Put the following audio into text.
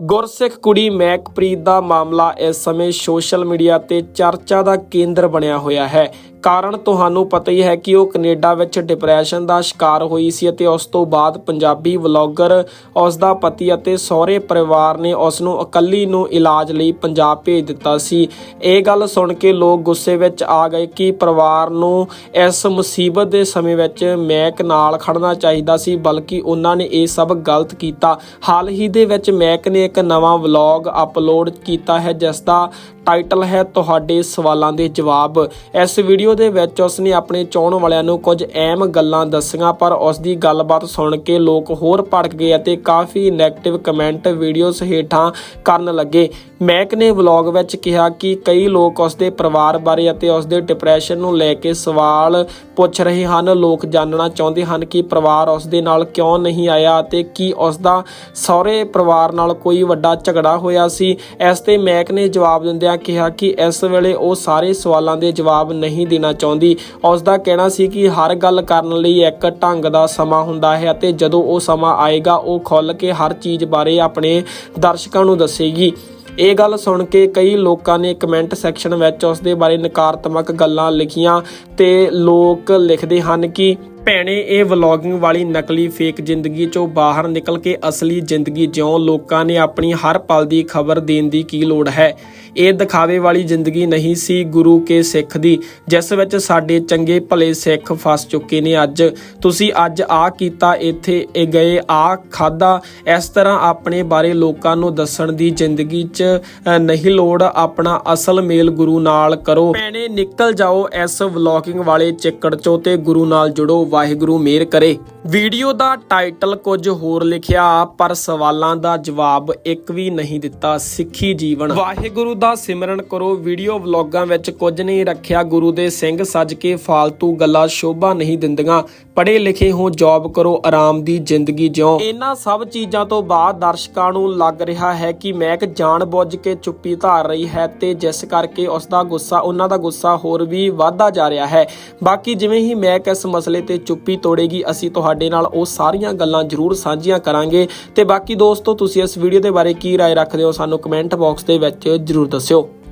ਗੁਰਸਿੱਖ ਕੁੜੀ ਮੈਕਪ੍ਰੀਤ ਦਾ ਮਾਮਲਾ ਇਸ ਸਮੇਂ ਸੋਸ਼ਲ ਮੀਡੀਆ ਤੇ ਚਰਚਾ ਦਾ ਕੇਂਦਰ ਬਣਿਆ ਹੋਇਆ ਹੈ। ਕਾਰਨ ਤੁਹਾਨੂੰ ਪਤਾ ਹੀ ਹੈ ਕਿ ਉਹ ਕੈਨੇਡਾ ਵਿੱਚ ਡਿਪਰੈਸ਼ਨ ਦਾ ਸ਼ਿਕਾਰ ਹੋਈ ਸੀ ਅਤੇ ਉਸ ਤੋਂ ਬਾਅਦ ਪੰਜਾਬੀ ਵਲੌਗਰ, ਉਸ ਦਾ ਪਤੀ ਅਤੇ ਸਹੁਰੇ ਪਰਿਵਾਰ ਨੇ ਉਸ ਨੂੰ ਇਕੱਲੀ ਨੂੰ ਇਲਾਜ ਲਈ ਪੰਜਾਬ ਭੇਜ ਦਿੱਤਾ ਸੀ। ਇਹ ਗੱਲ ਸੁਣ ਕੇ ਲੋਕ ਗੁੱਸੇ ਵਿੱਚ ਆ ਗਏ ਕਿ ਪਰਿਵਾਰ ਨੂੰ ਇਸ ਮੁਸੀਬਤ ਦੇ ਸਮੇਂ ਵਿੱਚ ਮੈਕ ਨਾਲ ਖੜਨਾ ਚਾਹੀਦਾ ਸੀ, ਬਲਕਿ ਉਹਨਾਂ ਨੇ ਇਹ ਸਭ ਗਲਤ ਕੀਤਾ। ਹਾਲ ਹੀ ਦੇ ਵਿੱਚ ਮੈਕ ਨੇ ਇੱਕ ਨਵਾਂ ਵਲੌਗ ਅਪਲੋਡ ਕੀਤਾ ਹੈ ਜਿਸ ਦਾ ਟਾਈਟਲ ਹੈ ਤੁਹਾਡੇ ਸਵਾਲਾਂ ਦੇ ਜਵਾਬ। ਇਸ ਵੀਡੀਓ ਦੇ ਵਿੱਚ ਉਸਨੇ ਆਪਣੇ ਚਾਹਣ ਵਾਲਿਆਂ ਨੂੰ ਕੁਝ ਅਹਿਮ ਗੱਲਾਂ ਦੱਸੀਆਂ, ਪਰ ਉਸ ਦੀ ਗੱਲਬਾਤ ਸੁਣ ਕੇ ਲੋਕ ਹੋਰ ਭੜਕ ਗਏ ਅਤੇ ਕਾਫੀ ਨੈਗੇਟਿਵ ਕਮੈਂਟ ਵੀਡੀਓਜ਼ ਹੇਠਾਂ ਕਰਨ ਲੱਗੇ। ਮੈਕ ਨੇ ਵਲੌਗ ਵਿੱਚ ਕਿਹਾ ਕਿ ਕਈ ਲੋਕ ਉਸ ਦੇ ਪਰਿਵਾਰ ਬਾਰੇ ਅਤੇ ਉਸ ਦੇ ਡਿਪਰੈਸ਼ਨ ਨੂੰ ਲੈ ਕੇ ਸਵਾਲ ਪੁੱਛ ਰਹੇ ਹਨ। ਲੋਕ ਜਾਣਨਾ ਚਾਹੁੰਦੇ ਹਨ ਕਿ ਪਰਿਵਾਰ ਉਸ ਦੇ ਨਾਲ ਕਿਉਂ ਨਹੀਂ ਆਇਆ ਅਤੇ ਕੀ ਉਸ ਦਾ ਸਹੁਰੇ ਪਰਿਵਾਰ ਨਾਲ ਕੋਈ ਵੱਡਾ ਝਗੜਾ ਹੋਇਆ ਸੀ। ਇਸ ਤੇ ਮੈਕ ਨੇ ਜਵਾਬ ਦਿੰਦਿਆਂ ਕਿਹਾ ਕਿ ਇਸ ਵੇਲੇ ਉਹ ਸਾਰੇ ਸਵਾਲਾਂ ਦੇ ਜਵਾਬ ਨਹੀਂ ਦੇਣਾ ਚਾਹੁੰਦੀ। ਉਸ ਦਾ ਕਹਿਣਾ ਸੀ ਕਿ ਹਰ ਗੱਲ ਕਰਨ ਲਈ ਇੱਕ ਢੰਗ ਦਾ ਸਮਾਂ ਹੁੰਦਾ ਹੈ ਅਤੇ ਜਦੋਂ ਉਹ ਸਮਾਂ ਆਏਗਾ, ਉਹ ਖੁੱਲ੍ਹ ਕੇ ਹਰ ਚੀਜ਼ ਬਾਰੇ ਆਪਣੇ ਦਰਸ਼ਕਾਂ ਨੂੰ ਦੱਸੇਗੀ। ਇਹ ਗੱਲ ਸੁਣ ਕੇ ਕਈ ਲੋਕਾਂ ਨੇ ਕਮੈਂਟ ਸੈਕਸ਼ਨ ਵਿੱਚ ਉਸ ਦੇ ਬਾਰੇ ਨਕਾਰਾਤਮਕ ਗੱਲਾਂ ਲਿਖੀਆਂ ਤੇ ਲੋਕ ਲਿਖਦੇ ਹਨ ਕਿ ਭੈਣੇ, ਇਹ ਵਲੌਗਿੰਗ ਵਾਲੀ ਨਕਲੀ ਫੇਕ ਜ਼ਿੰਦਗੀ ਚੋਂ ਬਾਹਰ ਨਿਕਲ ਕੇ ਅਸਲੀ ਜ਼ਿੰਦਗੀ ਜਿਉਂ ਲੋਕਾਂ ਨੇ ਆਪਣੀ ਹਰ ਪਲ ਦੀ ਖਬਰ ਦੇਣ ਦੀ ਕੀ ਲੋੜ ਹੈ? ਇਹ ਦਿਖਾਵੇ ਵਾਲੀ ਜ਼ਿੰਦਗੀ ਨਹੀਂ ਸੀ ਗੁਰੂ ਕੇ ਸਿੱਖ ਦੀ, ਜਿਸ ਵਿੱਚ ਸਾਡੇ ਚੰਗੇ ਭਲੇ ਸਿੱਖ ਫਸ ਚੁੱਕੇ ਨੇ ਅੱਜ। ਤੁਸੀਂ ਅੱਜ ਆ ਕੀਤਾ, ਇੱਥੇ ਇਹ ਗਏ, ਆ ਖਾਦਾ ਇਸ ਤਰ੍ਹਾਂ ਆਪਣੇ ਬਾਰੇ ਲੋਕਾਂ ਨੂੰ ਦੱਸਣ ਦੀ ਜ਼ਿੰਦਗੀ 'ਚ ਨਹੀਂ ਲੋੜ। ਆਪਣਾ ਅਸਲ ਮੇਲ ਗੁਰੂ ਨਾਲ ਕਰੋ। ਭੈਣੇ, ਨਿਕਲ ਜਾਓ ਇਸ ਵਲੌਗਿੰਗ ਵਾਲੇ ਚਿੱਕੜ ਚੋਂ ਤੇ ਗੁਰੂ ਨਾਲ ਜੁੜੋ। ਵਾਹਿਗੁਰੂ ਮੇਰ ਕਰੇ। ਵੀਡੀਓ ਦਾ ਟਾਈਟਲ ਕੁਝ ਹੋਰ ਲਿਖਿਆ, ਪਰ ਸਵਾਲਾਂ ਦਾ ਜਵਾਬ ਇੱਕ ਵੀ ਨਹੀਂ ਦਿੱਤਾ ਸਿੱਖੀ ਜੀਵਨ। ਵਾਹਿਗੁਰੂ ਦਾ ਸਿਮਰਨ ਕਰੋ, ਵੀਡੀਓ ਵਲੌਗਾਂ ਵਿੱਚ ਕੁਝ ਨਹੀਂ ਰੱਖਿਆ, ਗੁਰੂ ਦੇ ਸਿੰਘ ਸੱਜ ਕੇ ਫਾਲਤੂ ਗੱਲਾਂ ਸ਼ੋਭਾ ਨਹੀਂ ਦਿੰਦੀਆਂ। ਪੜ੍ਹੇ ਲਿਖੇ ਹੋ ਜੌਬ ਕਰੋ ਆਰਾਮ ਦੀ ਜ਼ਿੰਦਗੀ ਜਿਉ ਇਹਨਾਂ ਸਭ ਚੀਜ਼ਾਂ ਤੋਂ ਬਾਅਦ ਦਰਸ਼ਕਾਂ ਨੂੰ ਲੱਗ ਰਿਹਾ ਹੈ ਕਿ ਮੈਕ ਜਾਣਬੁੱਝ ਕੇ ਚੁੱਪੀ ਧਾਰ ਰਹੀ ਹੈ ਤੇ ਜਿਸ ਕਰਕੇ ਉਸ ਦਾ ਗੁੱਸਾ ਉਹਨਾਂ ਦਾ ਗੁੱਸਾ ਹੋਰ ਵੀ ਵਧਦਾ ਜਾ ਰਿਹਾ ਹੈ ਬਾਕੀ ਜਿਵੇਂ ਹੀ ਮੈਕ ਇਸ ਮਸਲੇ ਤੇ ਚੁੱਪੀ ਤੋੜੇਗੀ ਅਸੀਂ ਤੁਹਾਡੇ ਨਾਲ ਉਹ ਸਾਰੀਆਂ ਗੱਲਾਂ ਜ਼ਰੂਰ ਸਾਂਝੀਆਂ ਕਰਾਂਗੇ ਤੇ ਬਾਕੀ ਦੋਸਤੋ ਤੁਸੀਂ ਇਸ ਵੀਡੀਓ ਦੇ ਬਾਰੇ ਕੀ رائے ਰੱਖਦੇ ਹੋ ਸਾਨੂੰ ਕਮੈਂਟ ਬਾਕਸ ਦੇ ਵਿੱਚ ਜ਼ਰੂਰ ਦੱਸਿਓ